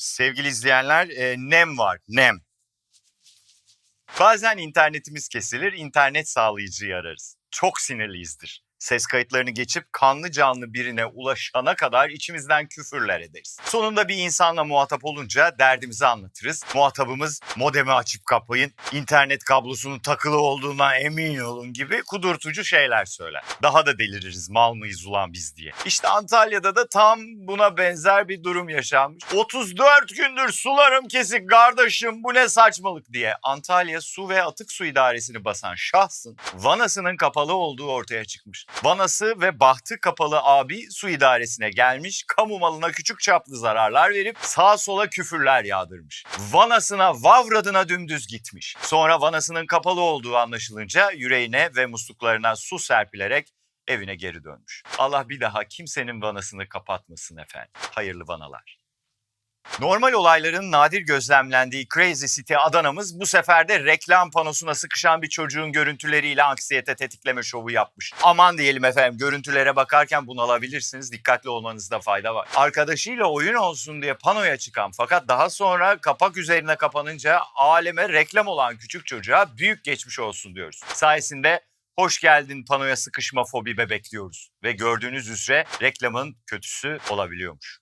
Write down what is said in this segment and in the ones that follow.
Sevgili izleyenler e, nem var, nem. Bazen internetimiz kesilir, internet sağlayıcıyı ararız. Çok sinirliyizdir. Ses kayıtlarını geçip kanlı canlı birine ulaşana kadar içimizden küfürler ederiz. Sonunda bir insanla muhatap olunca derdimizi anlatırız. Muhatabımız modemi açıp kapayın, internet kablosunun takılı olduğuna emin olun gibi kudurtucu şeyler söyler. Daha da deliririz mal mıyız ulan biz diye. İşte Antalya'da da tam buna benzer bir durum yaşanmış. 34 gündür sularım kesik kardeşim bu ne saçmalık diye Antalya Su ve Atık Su İdaresi'ni basan şahsın vanasının kapalı olduğu ortaya çıkmış. Vanası ve bahtı kapalı abi su idaresine gelmiş, kamu malına küçük çaplı zararlar verip sağa sola küfürler yağdırmış. Vanasına vavradına dümdüz gitmiş. Sonra vanasının kapalı olduğu anlaşılınca yüreğine ve musluklarına su serpilerek evine geri dönmüş. Allah bir daha kimsenin vanasını kapatmasın efendim. Hayırlı vanalar. Normal olayların nadir gözlemlendiği Crazy City Adana'mız bu sefer de reklam panosuna sıkışan bir çocuğun görüntüleriyle anksiyete tetikleme şovu yapmış. Aman diyelim efendim görüntülere bakarken bunalabilirsiniz. Dikkatli olmanızda fayda var. Arkadaşıyla oyun olsun diye panoya çıkan fakat daha sonra kapak üzerine kapanınca aleme reklam olan küçük çocuğa büyük geçmiş olsun diyoruz. Sayesinde hoş geldin panoya sıkışma fobi bebek diyoruz. Ve gördüğünüz üzere reklamın kötüsü olabiliyormuş.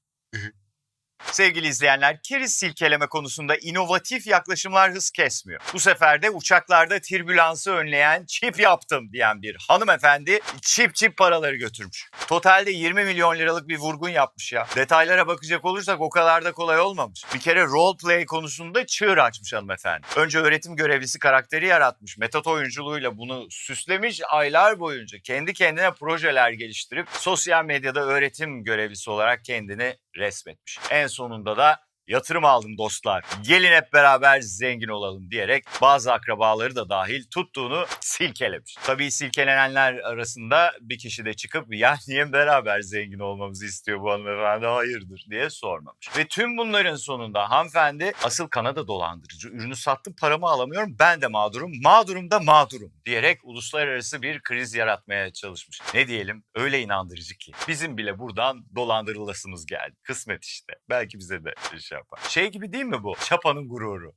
Sevgili izleyenler, keriz silkeleme konusunda inovatif yaklaşımlar hız kesmiyor. Bu sefer de uçaklarda türbülansı önleyen çip yaptım diyen bir hanımefendi çip çip paraları götürmüş. Totalde 20 milyon liralık bir vurgun yapmış ya. Detaylara bakacak olursak o kadar da kolay olmamış. Bir kere role play konusunda çığır açmış hanımefendi. Önce öğretim görevlisi karakteri yaratmış. Metot oyunculuğuyla bunu süslemiş aylar boyunca kendi kendine projeler geliştirip sosyal medyada öğretim görevlisi olarak kendini resmetmiş. En sonunda da yatırım aldım dostlar. Gelin hep beraber zengin olalım diyerek bazı akrabaları da dahil tuttuğunu silkelemiş. Tabii silkelenenler arasında bir kişi de çıkıp ya niye beraber zengin olmamızı istiyor bu hanımefendi hayırdır diye sormamış. Ve tüm bunların sonunda hanımefendi asıl Kanada dolandırıcı ürünü sattım paramı alamıyorum ben de mağdurum mağdurum da mağdurum diyerek uluslararası bir kriz yaratmaya çalışmış. Ne diyelim öyle inandırıcı ki bizim bile buradan dolandırılasımız geldi. Kısmet işte belki bize de şey yapar. Şey gibi değil mi bu? Çapanın gururu.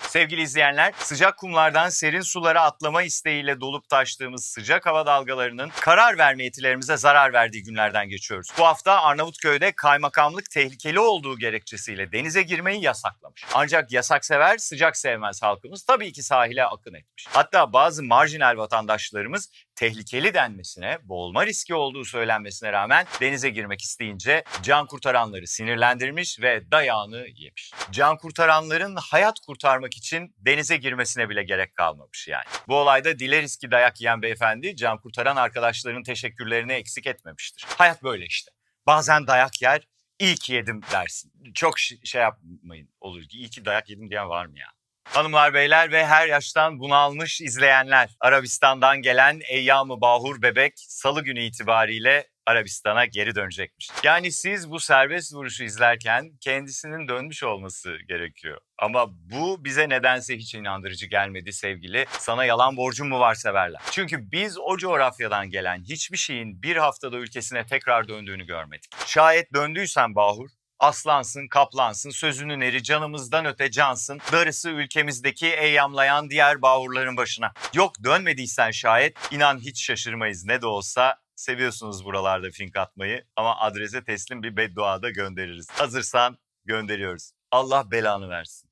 Sevgili izleyenler, sıcak kumlardan serin sulara atlama isteğiyle dolup taştığımız sıcak hava dalgalarının karar verme yetilerimize zarar verdiği günlerden geçiyoruz. Bu hafta Arnavutköy'de kaymakamlık tehlikeli olduğu gerekçesiyle denize girmeyi yasaklamış. Ancak yasak sever, sıcak sevmez halkımız tabii ki sahile akın etmiş. Hatta bazı marjinal vatandaşlarımız tehlikeli denmesine, boğulma riski olduğu söylenmesine rağmen denize girmek isteyince can kurtaranları sinirlendirmiş ve dayağını yemiş. Can kurtaranların hayat kurtarmak için denize girmesine bile gerek kalmamış yani. Bu olayda dile riski dayak yiyen beyefendi can kurtaran arkadaşlarının teşekkürlerini eksik etmemiştir. Hayat böyle işte. Bazen dayak yer, iyi ki yedim dersin. Çok şey yapmayın olur. İyi ki dayak yedim diyen var mı ya? Hanımlar beyler ve her yaştan bunalmış izleyenler. Arabistan'dan gelen Eyyam-ı Bahur bebek salı günü itibariyle Arabistan'a geri dönecekmiş. Yani siz bu serbest vuruşu izlerken kendisinin dönmüş olması gerekiyor. Ama bu bize nedense hiç inandırıcı gelmedi sevgili. Sana yalan borcum mu var severler. Çünkü biz o coğrafyadan gelen hiçbir şeyin bir haftada ülkesine tekrar döndüğünü görmedik. Şayet döndüysen Bahur, aslansın, kaplansın, sözünün eri canımızdan öte cansın, darısı ülkemizdeki eyyamlayan diğer bahurların başına. Yok dönmediysen şayet, inan hiç şaşırmayız ne de olsa seviyorsunuz buralarda fink atmayı ama adrese teslim bir beddua da göndeririz. Hazırsan gönderiyoruz. Allah belanı versin.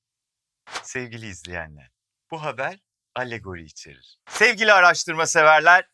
Sevgili izleyenler, bu haber alegori içerir. Sevgili araştırma severler,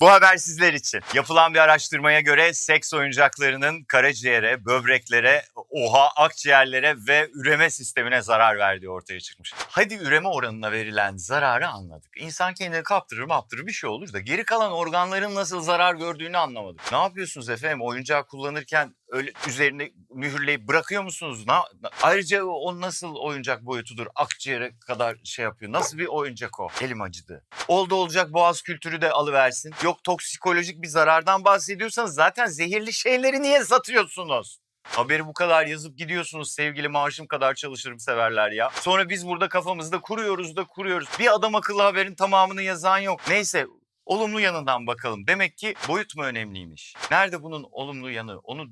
bu haber sizler için. Yapılan bir araştırmaya göre seks oyuncaklarının karaciğere, böbreklere, oha akciğerlere ve üreme sistemine zarar verdiği ortaya çıkmış. Hadi üreme oranına verilen zararı anladık. İnsan kendini kaptırır kaptırır bir şey olur da geri kalan organların nasıl zarar gördüğünü anlamadık. Ne yapıyorsunuz efendim? Oyuncağı kullanırken öyle üzerine mühürleyip bırakıyor musunuz? Na- ayrıca o nasıl oyuncak boyutudur? Akciğere kadar şey yapıyor. Nasıl bir oyuncak o? Elim acıdı. Oldu olacak boğaz kültürü de alıversin. Yok toksikolojik bir zarardan bahsediyorsanız zaten zehirli şeyleri niye satıyorsunuz? Haberi bu kadar yazıp gidiyorsunuz sevgili maaşım kadar çalışırım severler ya. Sonra biz burada kafamızda kuruyoruz da kuruyoruz. Bir adam akıllı haberin tamamını yazan yok. Neyse olumlu yanından bakalım. Demek ki boyut mu önemliymiş? Nerede bunun olumlu yanı? Onu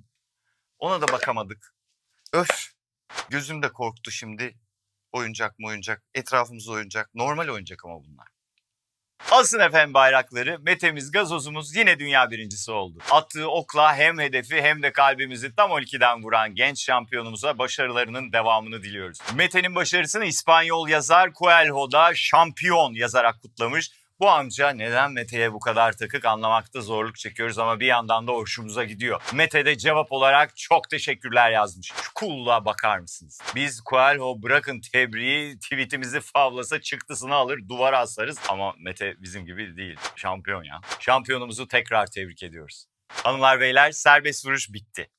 ona da bakamadık. Öf. Gözüm de korktu şimdi. Oyuncak mı oyuncak? Etrafımız oyuncak. Normal oyuncak ama bunlar. Alsın efendim bayrakları. Mete'miz, gazozumuz yine dünya birincisi oldu. Attığı okla hem hedefi hem de kalbimizi tam 12'den vuran genç şampiyonumuza başarılarının devamını diliyoruz. Mete'nin başarısını İspanyol yazar Coelho da şampiyon yazarak kutlamış. Bu amca neden Mete'ye bu kadar takık anlamakta zorluk çekiyoruz ama bir yandan da hoşumuza gidiyor. Mete de cevap olarak çok teşekkürler yazmış. Şu cool'luğa bakar mısınız? Biz Coelho bırakın tebriği tweetimizi favlasa çıktısını alır duvara asarız ama Mete bizim gibi değil. Şampiyon ya. Şampiyonumuzu tekrar tebrik ediyoruz. Hanımlar beyler serbest vuruş bitti.